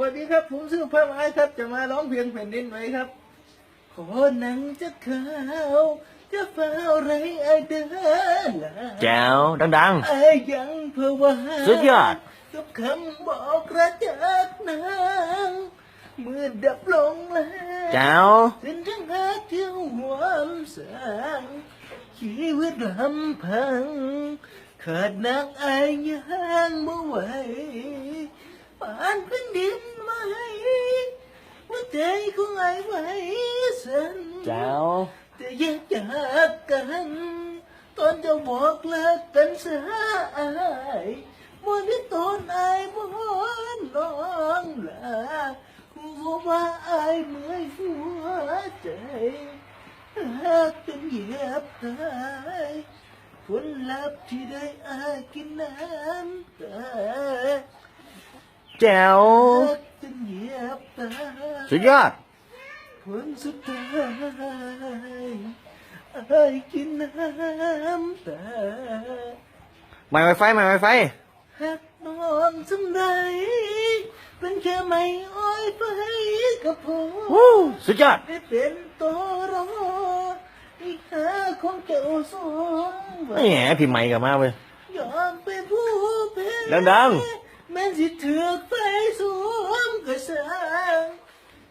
วัสดีครับ ผมชื่อพระไม้ครับ จะมาร้องเพลงแผ่นดินไหวครับ ขอหนังจะขาวจะเฝ้าไรไอเดินลาแจ๋วดัง ไอ้ยังเพื่อว่าสุดยอด กับคำบอกระจากนางเมื่อดับลงแล้ว ๆแจ๋วเป็นทั้งหักเที่ยวหัวมสางชีวิตลำพัง ขาดนางอายยังบ่ไหว ปานพื้นดินไหมหัวใจของอายไหวสั่นแจ๋วแต่แยกจากกันตอนจะบอกเลิกกันเสียอายมัวที่ตอนอายบ่น้องลากูบอกว่าอายเมื่อยหัวใจหากจนเหยียบตายผลลัพธ์ที่ได้อายกินน้ำตา แจ๋วหากจนเหยียบตายสุดยอดผลสุดท้ายไอ้กินน้ำตาไม่ไวไฟไม่ไวไฟหักน้องสำได้เป็นแค่ไม่อ้อยไปกับผมวู้สุดยอดได้เป็นตัวรออีกหาของเจ้าสมหวังแหมพี่ใหม่กลับมาเว้ยยอมเป็นผู้แพ้ดังแม้ สิถือไฟสวมกระสัง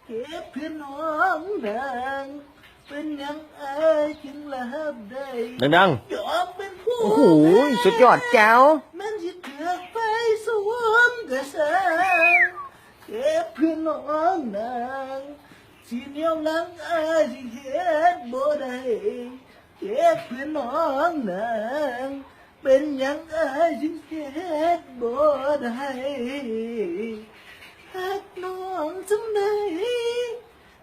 เก็บเพื่อนน้องดังเป็นหยังอายจึงรับได้ดังยอมเป็นผู้ๆโอ้โหสุดยอดแจ๋วแม้สิถือไฟสวมกระสังเก็บเพื่อนน้องดังสิเหนียวหลังอายสิเฮ็ดบ่ได้เก็บเพื่อนน้องดัง เป็นหยังอายจึงเฮ็ดบ่ได้หักน้องจังได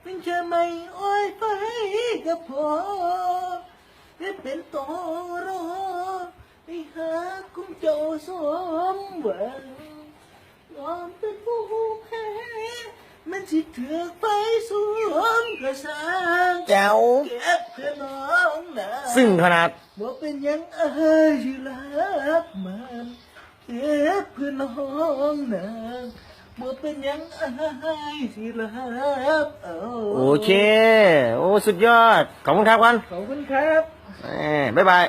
เป็นแค่ไม่อ้อยไปกับพ่อได้เป็นตอรอไปหาคุณเจ้าสมหวังยอมเป็นผู้แพ้มันสิถือไปสวมกระสังแจ๋วเก็บเพื่อนน้องนะ ซึ่งขนาดว่าเป็นหยังอายที่รักมันเก็บเพื่อนน้องนะว่าเป็นหยังอายที่รักเอาโอเค โอ้ สุดยอด ขอบคุณครับกันขอบคุณครับแหมบ๊ายบาย